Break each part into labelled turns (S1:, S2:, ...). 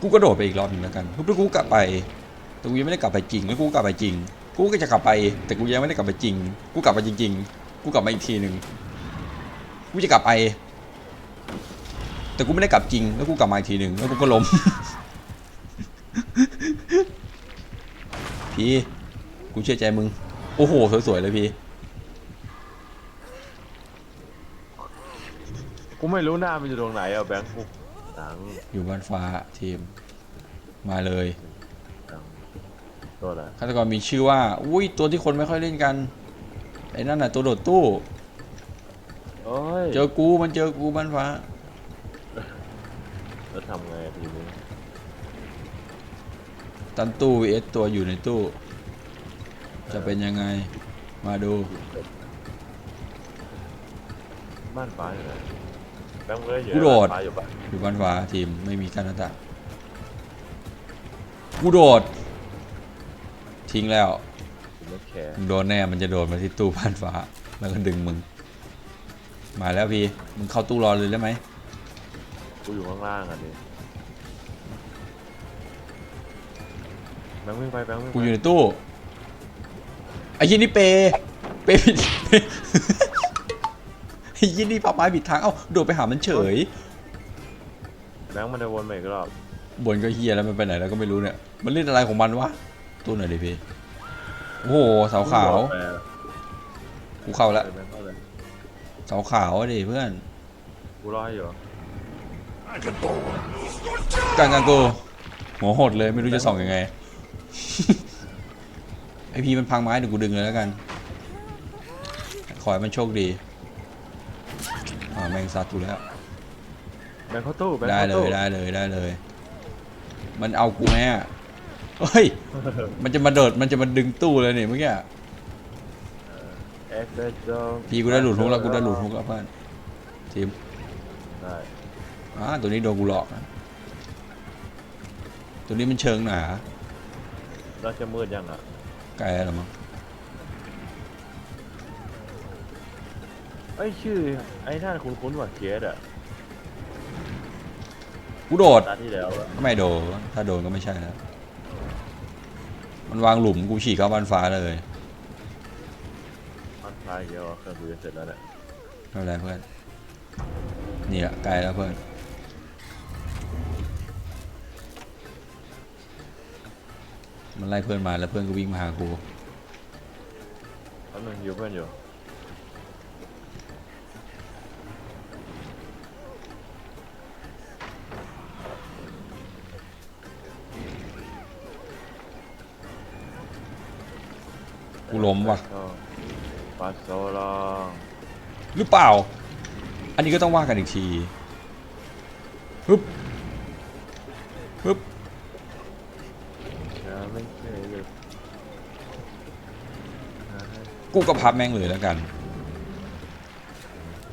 S1: กูกระโดดไปอีกรอบหนึ่งแล้วกันปุ๊บแล้วกูกลับไปแต่กูยังไม่ได้กลับไปจริงแล้วกูกลับไปจริง กูก็จะกลับไป แต่กูยังไม่ได้กลับไปจริง กูกลับไปจริง ๆ กูกลับมาอีกทีหนึ่งกูจะกลับไป แต่กูไม่ได้กลับจริง แล้วกูกลับมาอีกทีหนึ่งแล้วกูก็ล้มพี่กูเชื่อใจมึง โอ้โห สวยๆเลยพี่
S2: กูไม่รู้หน้ามันอยู่ตรงไหนอะแบงค์กู หนัง
S1: อยู่บ้านฟ้าทีม มาเลย
S2: หนังตัวอะไร
S1: ฆาตกรมีชื่อว่า อุ้ยตัวที่คนไม่ค่อยเล่นกันไอ้นั่นน่ะตัวโดดตู้
S2: โอ้ย
S1: เจอกูมันเจอกูบ้านฟ้า
S2: แล้วทำไงทีนี้
S1: ตันตู้ vs ตัวอยู่ในตู้ จะเป็นยังไงมาดู
S2: บ้านฟ้าอยู่ไหน แบงค์เลยอยู่
S1: กูโดด
S2: บ้านฟ้าอยู่ปะ
S1: อยู่บ้านฟ้าทีมไม่มีการหน้าต่างกูโดด ทิ้งแล้ว
S2: กูไม่แคร์
S1: มึงโดนแน่มันจะโดดมาที่ตู้บ้านฟ้า แล้วก็ดึงมึง มาแล้วพี่มึงเข้าตู้รอเลยได้ไหม
S2: กูอยู่ข้างล่างอะดิแบงค์วิ่งไปแบงค์วิ่ง
S1: กู
S2: ไป
S1: อยู่ในตู้ไอ้ยี่นี่เปย์เปย์ผิดไอ้ ยี่นี่พับไม้ผิดทาง เอ้าโดดไปหามันเฉย
S2: แบงค์มันจะวนมาอีกรอบบ
S1: นก็เฮียแล้วมันไปไหนแล้วก็ไม่รู้เนี่ย มันเล่นอะไรของมันวะตู้ไหนอยดิพี่ โอ้โหเสาขาว
S2: กูบอกไปแล้ว
S1: กูเข้าแล้ว
S2: แบงค์เข้าเลย
S1: เสาขาวอะดิเพื่อน
S2: กูรอให้อยู่
S1: กลางกลางกูหัวหดเลยไม่รู้จะส่องยังไง ไอพีมันพังไม้เดี๋ยวกูดึงเลยแล้วกัน ขอให้มันโชคดี อ่าแมงซัดกูแล้ว
S2: แบงค์เข้าตู้แบงค์
S1: ได้
S2: เข้า
S1: เล
S2: ตู้
S1: ยได้เลยได้เลย มันเอากูแม่เฮ้ย มันจะมาโดดมันจะมาดึงตู้เลยนี่เมื่อกี้
S2: เอ็กเซโจ
S1: พี่กูได้หลุดทุกแล้วกูได้หลุดทุกแล้วเพื่อนทีม
S2: ได้
S1: อ่าตัวนี้โดนกูหลอกนะตัวนี้มันเชิงหนา
S2: แล้วจะมืดยังอะ
S1: ไกลแล้วมั้ง
S2: อ้ยชื่อ ไอ้นั่นคุ้นๆว่ะเคสอะ
S1: กูโดด
S2: ตาที่แล้วอะ
S1: ไม่โดนถ้าโดนก็ไม่ใช่แล้วมันวางหลุมกูฉีกเข้าบ้านฟ้าเลย
S2: มันคลายเดียวอะเครื่องคุยเสร็จแล้วเนี่ย
S1: ไม่เป็นไรเพื่อนนี่แหละใกล้แล้วเพื่อนมันไล่เพื่อนมาแล้วเพื่อนก็วิ่งมาหากู
S2: แป๊บนึงอยู่เพื่อนอยู่
S1: กูล้มว่ะ
S2: ปาโซลอง
S1: หรือเปล่า อันนี้ก็ต้องว่ากันอีกทีฮึบฮึบ
S2: จะไม่เคยหยุด
S1: กูก็พับแม่งเลยแล้วกัน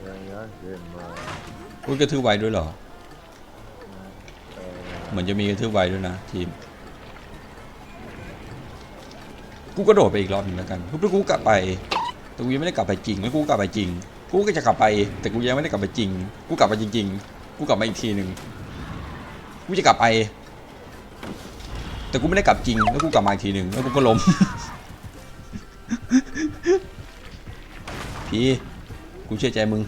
S2: ยังย้อนขึ้นมา
S1: กูกระทืบไวด้วยเหรอ
S2: เออ
S1: เหมือนจะมีกระทืบไวด้วยนะทีม กูกระโดดไปอีกรอบหนึ่งแล้วกันปุ๊บแล้วกูกลับไป แต่กูยังไม่ได้กลับไปจริง แล้วกูกลับไปจริง กูก็จะกลับไป แต่กูยังไม่ได้กลับไปจริง กูกลับไปจริง ๆ กูกลับมาอีกทีหนึ่งกูจะกลับไป แต่กูไม่ได้กลับจริง แล้วกูกลับมาอีกทีหนึ่งแล้วกูก็ล้มพี่กูเชื่อใจมึง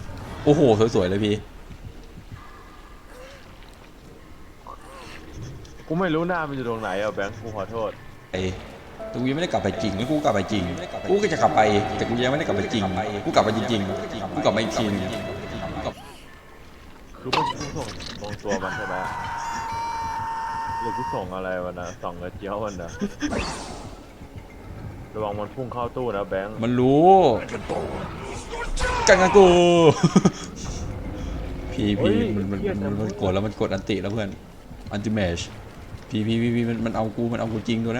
S1: โอ้โห สวยๆเลยพี่
S2: กูไม่รู้หน้ามันอยู่ตรงไหนอะแบงค์กูขอโทษ
S1: ไป แต่กูยังไม่ได้กลับไปจริงแล้วกูกลับไปจริง กูก็จะกลับไปแต่กูยังไม่ได้กลับไปจริง กูกลับไปจริงๆกูกลับมาอีกทีหนึง
S2: คือมึงกูส่งตรงตัวมันใช่ไหมหรือกูส่งอะไรมันนะส่องกระเจียวมันนะระวังมันพุ่งเข้าตู้นะแบงค์
S1: มันรู้กันกันกูพี่พี่มันมันมันมันกดแล้วมันกดอันติแล้วเพื่อน อันติเมชพี่พี่พี่พี่มันมันเอากูมันเอากูจริงตัวเ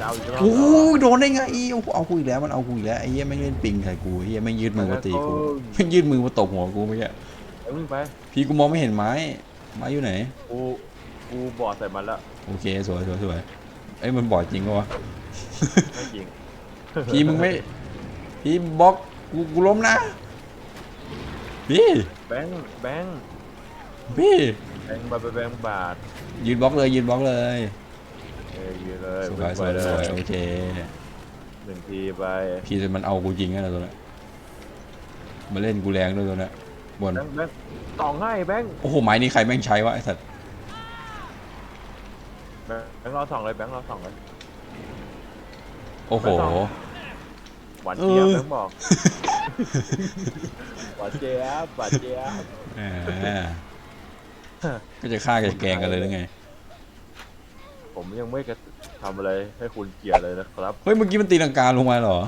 S1: นี้ย
S2: เจ้าอีกรอบ
S1: โอ้ยโดนได้ไงอีโอ้โหเอากูอีกแล้วมันเอากูอีกแล้วไอ้เหี้ยไม่งเล่นปิงใส่กูไอ้เหี้ยไม่งยืดมือมาตีกูไม่งยืดมือมาตบหัวกูเมื่อกี้
S2: เอ้ยวิ่งไป
S1: พี่กูมองไม่เห็นไม้ไม้อยู่ไหน
S2: กูกูบอดใส่มันแล้ว
S1: โอเคสวยสวยสวยเอ้ยมันบอดจริงปะวะ
S2: ไม่จริง
S1: พี่มึงไม่พี่บล็อกกูกูล้มนะพี่
S2: แบงค์แบงค์
S1: พี่
S2: แบงค์บาทไปแบงค์บาท
S1: ยืนบล็อกเลยยืนบล็อกเลย
S2: เอ้ยยืนเลย
S1: สวยส
S2: ไป
S1: วย
S2: เล
S1: สวย
S2: ย
S1: โอเค
S2: หนึ่งทีไป
S1: พี่มันเอากูจริงไงนะตัวนั้นมาเล่นกูแรงด้วยตัวนั้นบน
S2: แบงค์แบงค์สองให้แบงค์
S1: โอ้โหไม้นี้ใครแม่งใช้วะไอ้สัตว์
S2: แบงค์รอสองเลยแบงค์รอสองเลย
S1: โอ้โห
S2: หวานเจี๊ยบ
S1: เออ
S2: แบงค์บอกหวานเจี๊ยบหวานเจี๊ยบ
S1: แหมก็จะฆ่ากันแกล้งกันเลยหรือไง
S2: ผมยังไม่กระทำอะไรให้คุณเกลียดเลยนะครับ
S1: เฮ้ยเมื่อกี้มันตีลังกาลงมาเหรอ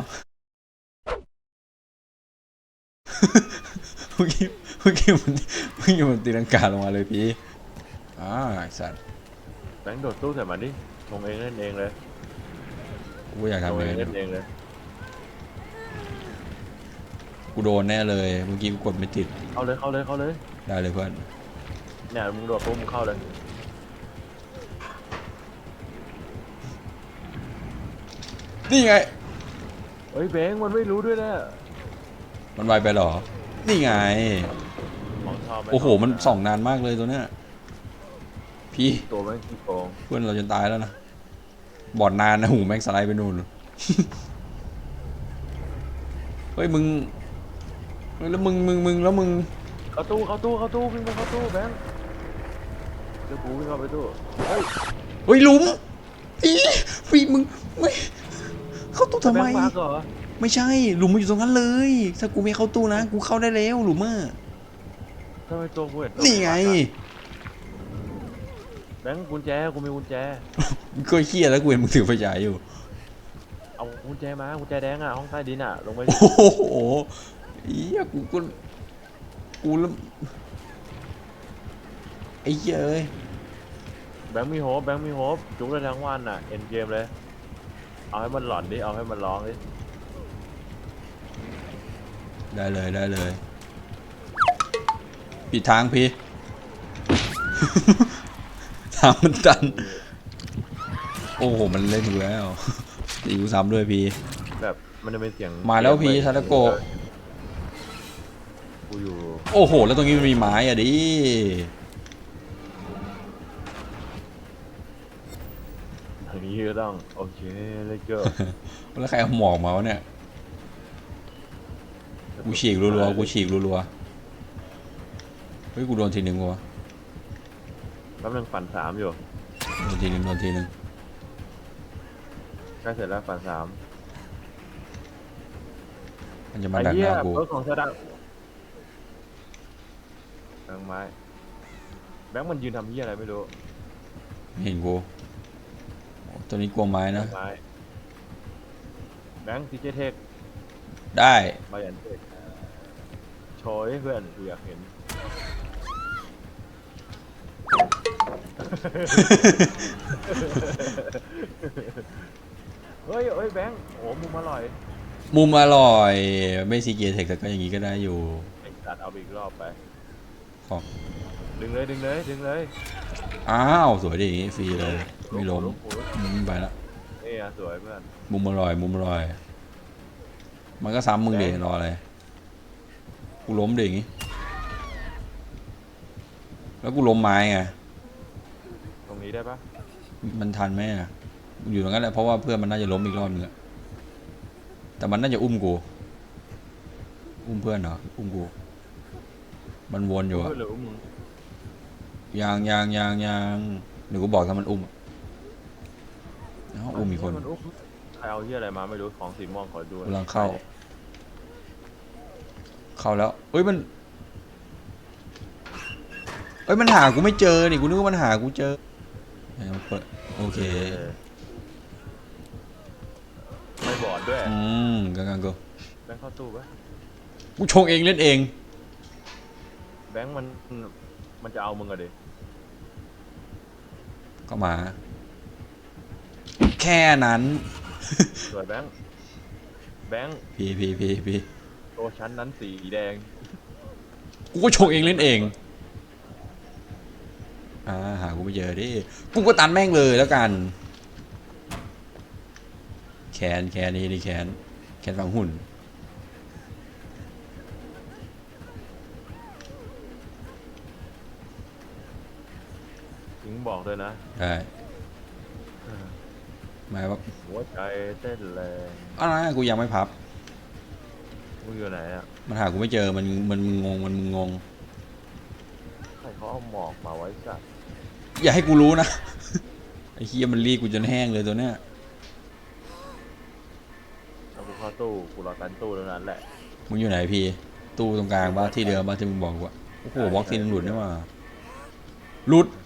S1: เมื่อกี้เมื่อกี้มันเมื่อกี้มันตีลังกาลงมาเลยพี่อ่าไอ้สัตว์
S2: แบงค์โดดตู้ใส่มันดิลงเองเล่นเองเลย
S1: กูอยาก
S2: ลง
S1: ทำ
S2: เอ
S1: ยัง
S2: ง
S1: ไง
S2: เล่นเองเลย
S1: กูโดนแน่เลยเมื่อกี้กูกดไม่ติด
S2: เข้าเลยเข้าเลยเข้าเลย
S1: ได้เลยเพื่อน
S2: เนี่ยมึงโดดปุ๊บมึงเข้าเลย
S1: นี่ไง
S2: เฮ้ยแบงค์มันไม่รู้ด้วยนะ
S1: มันไวไปเหรอ นี่ไง
S2: มองชอบไห
S1: โอ้โห มันส่องนานมากเลยตัวเนี้ย พี่
S2: ตัวแม่งขี้โกง
S1: เพื่อนเราจะตายแล้วนะ บอดนานนะหูแม่งสไลด์ไปนู่น เฮ้ยมึงเฮ้ยแล้วมึงมึงมึงแล้วมึง
S2: เข้าตู้เข้าตู้เข้าตู้วิ่งไปเข้าตู้แบงค์เดี๋ยวกูวิ่งเข้าไปตู้เฮ้ย
S1: เฮ้ยหลุมพี่พี่มึงไม่ เข้าตู้ทำไม
S2: แบงค์มาร์กเหรอ
S1: ไม่ใช่ หลุมมันอยู่ตรงนั้นเลย ถ้ากูไม่เข้าตู้นะ กูเข้าได้แล้วหลุมอะ
S2: ทำไมตัวกูเห็นตัว
S1: นี่ไง
S2: แบงค์กุญแจกูมีกุญแจ
S1: มึงก็เฮี้ยแล้วกูเห็นมึงถือไฟฉายอยู่
S2: เอากุญแจมากุญแจแดงอะห้องใต้ดินอะลงไป
S1: โอ้โหเฮียกูก็กูแล้วไอ้เหี้ยเอ้ย
S2: แบงค์มีโฮปแบงค์มีโฮปจุกได้ทั้งวันอะเอ็นเกมเลย เอาให้มันหลอนดิ เอาให้มันร้องดิ
S1: ได้เลยได้เลย ปิดทางพี่ ทางมันตัน โอ้โห มันเล่นกูแล้วตีกูซ้ำด้วยพี่
S2: แบบมันจะเป็นเสียง
S1: มาแล้วพี่
S2: เสียง
S1: ซาตะโกะ
S2: กูอยู่
S1: โอ้โห แล้วตรงนี้มันมีไม้อะดิ
S2: ทางนี้ก็ต้อง โอเคเลยเกอ
S1: แล้วใครเอาหมอกมาวะเนี่ย กูฉีกรัวๆ กูฉีกรัวๆ เฮ้ย กูโดนทีหนึ่งวะ
S2: แป๊บนึงฝันสามอยู่
S1: โดนทีหนึ่งโดนทีหนึ่ง
S2: ใกล้เสร็จแล้วฝันสาม
S1: มันจะมา
S2: ไอ้
S1: ดักห
S2: เหี้ย
S1: น้ากู
S2: เบิร์ของชาดังแบงค์ไม้ แบงค์มันยืนทำเหี้ยอะไรไม่รู้
S1: ไม่เห็นกูโอ้ ตัวนี้กลัวไม้นะ
S2: ไม้แบงค์ซีเจเทค
S1: ได้
S2: มายันเทคโชว์ให้เพื่อนกูอยากเห็น เฮ้ยเฮ้ยแบงค์โอ้มุมอร่อย
S1: มุมอร่อย ไม่ซีเกียร์เทคแต่ก็อย่างนี้ก็ได้อยู่
S2: ไอ้สัตว์เอาไปอีกรอบไป
S1: ของ
S2: ดึงเลยดึงเลยดึงเลย
S1: อ้าว สวยดิอย่างงี้ฟรีเลย ไม่ล้ม
S2: ลุกลุก
S1: อืมไปละ
S2: นี่อะสวยเพื่อน
S1: มุมอร่อย มุมอร่อย มันก็ซ้ำมึงเดรออะไรกูล้มเดอย่างงี้ แล้วกูล้มไม้ไง
S2: ตรงนี้ได้ปะ
S1: มันทันไหมอะอยู่ตรงนั้นแหละเพราะว่าเพื่อนมันน่าจะล้มอีกรอบนึงอะแต่มันน่าจะอุ้มกู อุ้มเพื่อนเหรอ อุ้มกู มันวนอยู่อะ
S2: เพื่อนหรือมึง
S1: ยางยางยางยางหนูก็บอกถ้ามันอุ้ม เอ้าอุ้มอีกคน
S2: มันอุ้มใครเอาเหี้ยอะไรมาไม่รู้ของสีม่วงขอดูหน่อย
S1: กำลังเข้า เข้าแล้วเฮ้ยมันเฮ้ยมันหากูไม่เจอนี่กูนึกว่ามันหากูเจอไหนมันเปิดโอเค
S2: เออไม่บอดด้วย
S1: อืมกำลังกู
S2: แบงค์เข้าตู้ปะ
S1: กูชงเองเล่นเอง
S2: แบงค์มันมันจะเอามึงอะดิ
S1: ก็มา แค่นั้น
S2: สวยแบงค์แบงค์
S1: พี่พี่พี่พี่
S2: ตัวชั้นนั้นสีแดง
S1: กูก็ชงเองเล่นเอง อ่าหากูไม่เจอดิ กูก็ตันแม่งเลยแล้วกัน แขนแขนนี่นี่แขน แขนฝังหุ่น
S2: ยิงบอกด้วยนะ
S1: ใช่ หมายว่า
S2: หัวใจเต้นแรง
S1: อะไรกูยังไม่พับ
S2: มึงอยู่ไหนอะ
S1: มันหากูไม่เจอ มันมันมึงงง มันมึงงง
S2: ใครเขาเอาหมอกมาไว้สัตว์
S1: อย่าให้กูรู้นะ ไอ้เฮียมันรีดกูจนแห้งเลยตัวเนี้ย
S2: เอากูเข้าตู้กูรอกันตู้แล้วนั้นแหละ
S1: มึงอยู่ไหนพี่ ตู้ตรงกลางบ้านที่เดิมบ้านที่มึงบอกกูอะโอ้โหบล็อกทีนึงหลุดนี่หว่าหลุด
S2: ให้บก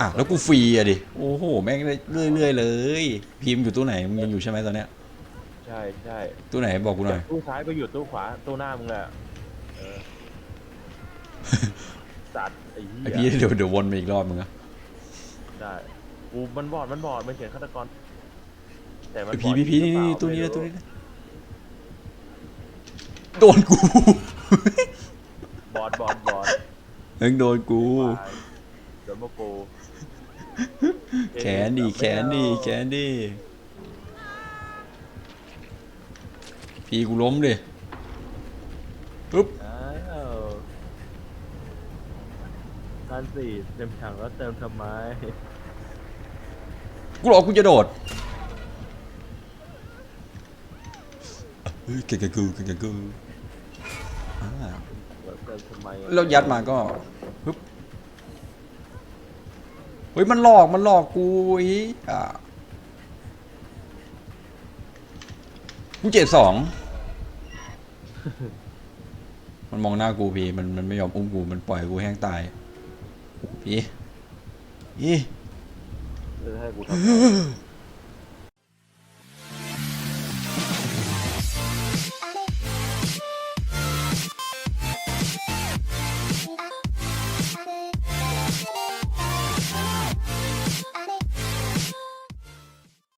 S1: อะแล้วกูฟรีอะดิ โอ้โห แม่งได้เรื่อยๆเลย พิมพ์อยู่ตู้ไหนมึงยังอยู่ใช่ไหมตอนเนี้ย
S2: ใช่ใช่
S1: ตู้ไหนบอกกูหน่อย
S2: ตู้ซ้ายไปอยู่ตู้ขวาตู้หน้ามึงแหละเออสัตว์ไอ้
S1: ไอ
S2: เหี้
S1: พี่
S2: ย
S1: เดี๋ยวเดี๋ยววนมาอีกรอบมึงอะ
S2: ได้กูมันบอดมันบอดมันเขียนฆาตกร แต่มัน
S1: ไอบ
S2: อ
S1: พี่
S2: ด
S1: พี่พี่นี่
S2: หรือ
S1: นี่
S2: เปล่า
S1: ตู้นี้
S2: ไม่
S1: นะ
S2: รู้
S1: ตู้นี้นะโดนกู
S2: บอดบอดบอด
S1: มึงโดนกู
S2: ตายโดนมากู
S1: แขนดีแขนดีแขนดีพี่กูล้มดิปุ๊บ
S2: อ้าวท่านสี่เต็มถังแล้วเติมทำไม
S1: กูหลอกกูจะโดดเฮ้ยเก่งกับกูเก่งกับกูอ่า
S2: แล้วเติมทำไมอะ
S1: แล้วยัดมาก็ปึ๊บ เฮ้ยมันหลอกมันหลอกกูอีอะกูเจ็ดสองมันมองหน้ากูพี่มันมันไม่ยอมอุ้มกูมันปล่อยกูแห้งตายโอ้โหพี่อี
S2: เออให้กูทำ